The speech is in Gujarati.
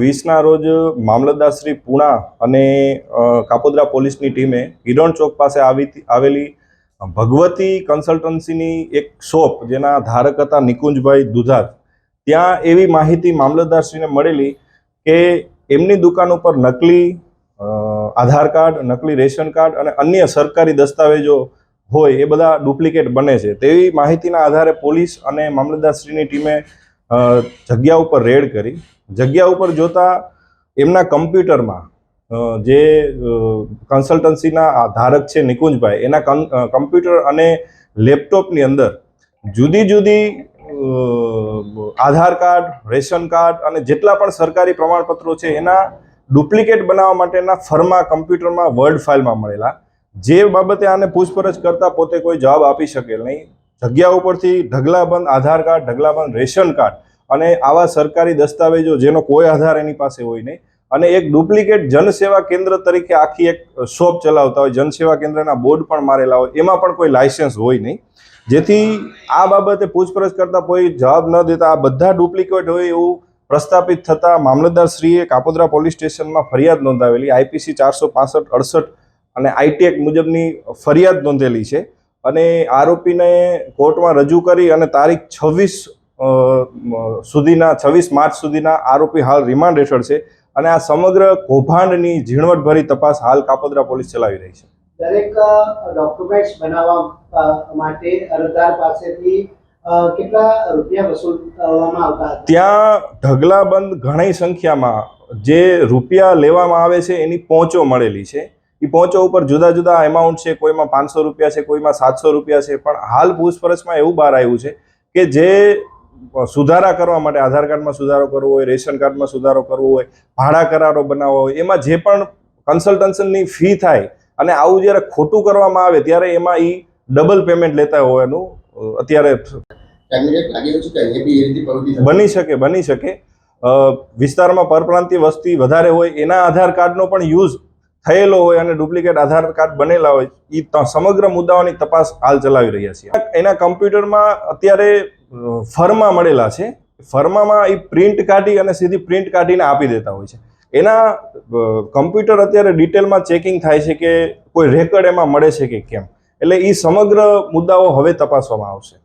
વીસના રોજ મામલતદાર શ્રી પૂણા અને કાપોદ્રા પોલીસની ટીમે હિરણ ચોક પાસે આવી, આવેલી ભગવતી કન્સલ્ટન્સીની એક શોપ જેના ધારક હતા નિકુંજભાઈ દુધાત. ત્યાં એવી માહિતી મામલતદારશ્રીને મળેલી કે એમની દુકાન ઉપર નકલી આધાર કાર્ડ, નકલી રેશન કાર્ડ અને અન્ય સરકારી દસ્તાવેજો હોય એ બધા ડુપ્લિકેટ બને છે. તેવી માહિતીના આધારે પોલીસ અને મામલતદારશ્રીની ટીમે જગ્યા ઉપર રેડ કરી. જગ્યા ઉપર જોતા એમના કમ્પ્યુટરમાં જે કન્સલ્ટન્સીના ધારક છે નિકુંજભાઈ, એના કમ્પ્યુટર અને લેપટોપની અંદર જુદી જુદી આધાર કાર્ડ, રેશન કાર્ડ અને જેટલા પણ સરકારી પ્રમાણપત્રો છે એના ડુપ્લિકેટ બનાવવા માટેના ફર્મા કમ્પ્યુટરમાં વર્ડ ફાઇલમાં મળેલા. જે બાબતે આને પૂછપરછ કરતા પોતે કોઈ જવાબ આપી શકેલ નહીં. જગ્યા ઉપરથી ઢગલાબંધ આધાર કાર્ડ ઢગલાબંધ રેશન કાર્ડ અને આવા સરકારી દસ્તાવેજો જેનો કોઈ આધાર એની પાસે હોય નહીં. અને એક ડુપ્લિકેટ જનસેવા કેન્દ્ર તરીકે આખી એક શોપ ચલાવતા હોય, જનસેવા કેન્દ્રના બોર્ડ પણ મારેલા હોય, એમાં પણ કોઈ લાયસન્સ હોય નહીં. જેથી આ બાબતે પૂછપરછ કરતા કોઈ જવાબ ન દેતા, આ બધા ડુપ્લિકેટ હોય એવું પ્રસ્થાપિત થતા મામલતદારશ્રીએ કાપોદ્રા પોલીસ સ્ટેશનમાં ફરિયાદ નોંધાવેલી, આઈપીસી ચારસો પાસઠ અડસઠ અને આઈટી એક્ટ મુજબની ફરિયાદ નોંધેલી છે. અને આરોપીને કોર્ટમાં રજૂ કરી અને તારીખ છવ્વીસ સુધીના છવ્વીસ માર્ચ સુધીના આરોપી હાલ રિમાન્ડ હેઠળ છે અને આ સમગ્ર કૌભાંડની ઝીણવટભરી તપાસ હાલ કાપોદ્રા પોલીસ ચલાવી રહી છે. દરેક ડોક્યુમેન્ટ્સ બનાવવા માટે અરજદાર પાસેથી કેટલા રૂપિયા વસૂલવામાં આવતા ત્યાં ઢગલાબંધ ઘણી સંખ્યામાં જે રૂપિયા લેવામાં આવે છે એની પહોંચો મળેલી છે. એ પહોંચવા ઉપર જુદા જુદા એમાઉન્ટ છે કોઈમાં પાંચસો રૂપિયા છે કોઈમાં સાતસો રૂપિયા છે પણ હાલ પૂછપરછમાં એવું બહાર આવ્યું છે કે જે સુધારા કરવા માટે આધાર કાર્ડમાં સુધારો કરવો હોય રેશન કાર્ડમાં સુધારો કરવો હોય ભાડા કરારો બનાવવો હોય એમાં જે પણ કન્સલ્ટન્સની ફી થાય અને આવું જ્યારે ખોટું કરવામાં આવે ત્યારે એમાં એ ડબલ પેમેન્ટ લેતા હોવાનું અત્યારે. બની શકે બની શકે વિસ્તારમાં પરપ્રાંતીય વસ્તી વધારે હોય એના આધાર કાર્ડનો પણ યુઝ થયેલો હોય અને ડુપ્લિકેટ આધાર કાર્ડ બનેલા હોય એ સમગ્ર મુદ્દાઓની તપાસ હાલ ચલાવી રહ્યા છીએ. એના કમ્પ્યુટરમાં અત્યારે ફર્મા મળેલા છે. ફર્મામાં એ પ્રિન્ટ કાઢી અને સીધી પ્રિન્ટ કાઢીને આપી દેતા હોય છે. એના કમ્પ્યુટર અત્યારે ડિટેલમાં ચેકિંગ થાય છે કે કોઈ રેકર્ડ એમાં મળે છે કે કેમ. એટલે એ સમગ્ર મુદ્દાઓ હવે તપાસવામાં આવશે.